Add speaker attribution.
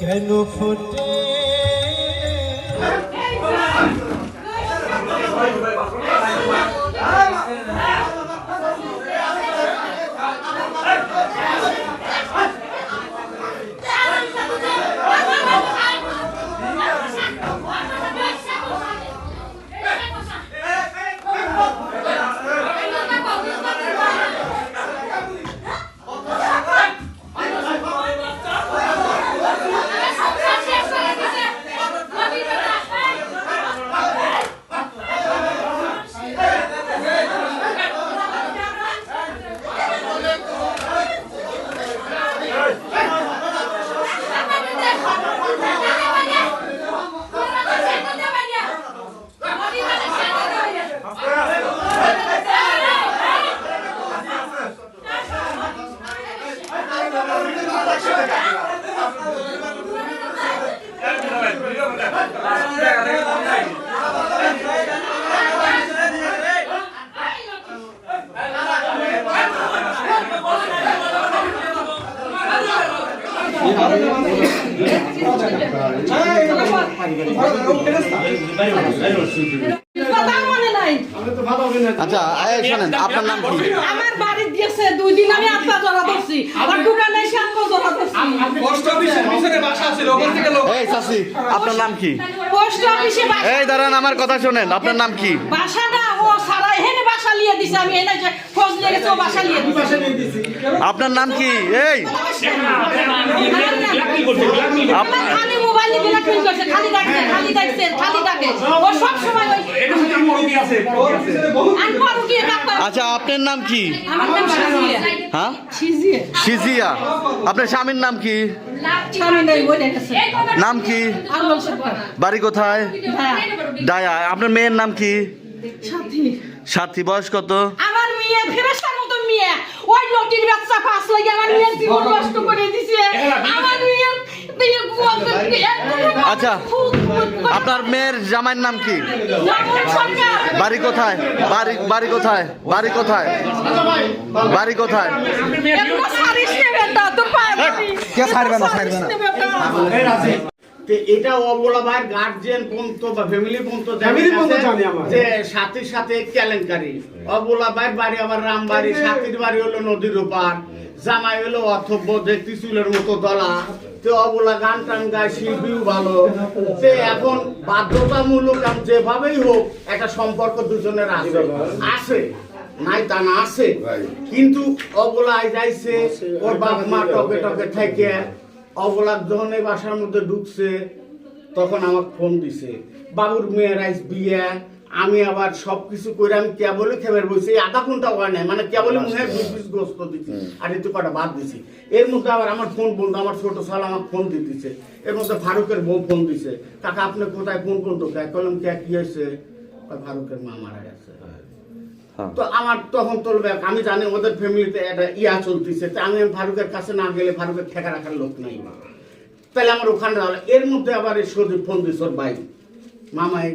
Speaker 1: কেন ফোটে?
Speaker 2: আচ্ছা এই শোনেন আপনার নাম কি?
Speaker 3: আমার বাড়ি দিয়েছে দুই দিন আমি আত্মা জড়া ধরছি। আবার দোকানে এসে আত্মা জড়া ধরছি।
Speaker 4: পোস্ট অফিসের পিছনে বাসা ছিল ওখান থেকে লোক।
Speaker 2: এই চাচি আপনার নাম কি?
Speaker 3: পোস্ট অফিসে
Speaker 2: এই দাঁড়ান আমার কথা শোনেন আপনার নাম কি?
Speaker 3: বাসাটা ও সারা এখানে বাসা লিয়ে দিছে আমি এনে যে খোঁজ লেগেছে ও বাসা লিয়ে দিছে
Speaker 2: আপনার নাম কি? এই!
Speaker 3: খালি মোবাইল ব্ল্যাকমেল করছে খালি ডাকছে খালি ডাকছে খালি ডাকে। ও সব সময় ওই আর পরও কি কাকা
Speaker 2: আচ্ছা আপনার নাম কি?
Speaker 3: আমার নাম সিজিয়ে
Speaker 2: হ্যাঁ?
Speaker 3: সিজিয়ে
Speaker 2: আপনার স্বামীর নাম কি? নাম কি? বাড়ি কোথায়? ডায়া আপনার মেয়ের নাম কি?
Speaker 3: সাথী
Speaker 2: বয়স কত?
Speaker 3: আমার মেয়ে ফেরেশতার মতো মেয়ে। ওই লটির বাচ্চা পাস লাগে আমার মেয়ের জীবন নষ্ট করে দিছে। আমার মেয়ে
Speaker 2: আচ্ছা, আপনার মেয়ের জামাইয়ের নাম কি? বাড়ি কোথায়? বাড়ি বাড়ি কোথায়? বাড়ি কোথায়? বাড়ি কোথায়?
Speaker 3: কে ছাড়বে না ছাড়বে না।
Speaker 5: এটা অবলা ভাইয়ের গার্জিয়ান পর্যন্ত বা ফ্যামিলি পর্যন্ত। যে সাথীর সাথে কেলেঙ্কারি। অবলা ভাইয়ের বাড়ি আবার রামবাড়ি সাথীর বাড়ি হলো নদীর ওপার জামাই হলো অথব্য দেখতে চুলের মতো দলা। তে অবলা গান টান গায় শিল্পীও ভালো। এখন বাধ্যতামূলক যেভাবেই হোক একটা সম্পর্ক দুজনের আছে। আছে নাই তা না আছে। কিন্তু অবলায় যাইছে ওর বাপ মা টকে টকে থেকে অবলার যখন এই বাসার মধ্যে ঢুকছে তখন আমার ফোন দিছে। বাবুর মেয়ের আইস বিয়ে আমি আবার সবকিছু করে আমি কেবলে খেবার বলছি এই আধা ঘণ্টা হয় নাই মানে কেবলে মুখের দুই পিস গোস্ত দিচ্ছি আর একটু কটা বাদ দিছি। এর মধ্যে আবার আমার ফোন বন্ধ আমার ছোট সাল আমার ফোন দিতেছে এর মধ্যে ফারুকের বউ ফোন দিছে। কাকা আপনি কোথায়? ফোন করতো কে কলম কে কি হয়েছে ফারুকের মা মারা গেছে।
Speaker 2: হ্যাঁ।
Speaker 5: তো আমার তখন তোলবে আমি জানি ওদের ফ্যামিলিতে একটা ইয়া চলতেছে, তো আমি ফারুকের কাছে না গেলে ফারুকের ঠেকা রাখার লোক নাই তাহলে আমার ওখানে। এর মধ্যে আবার সদীপ ফোন দিস ভাই। মামা এই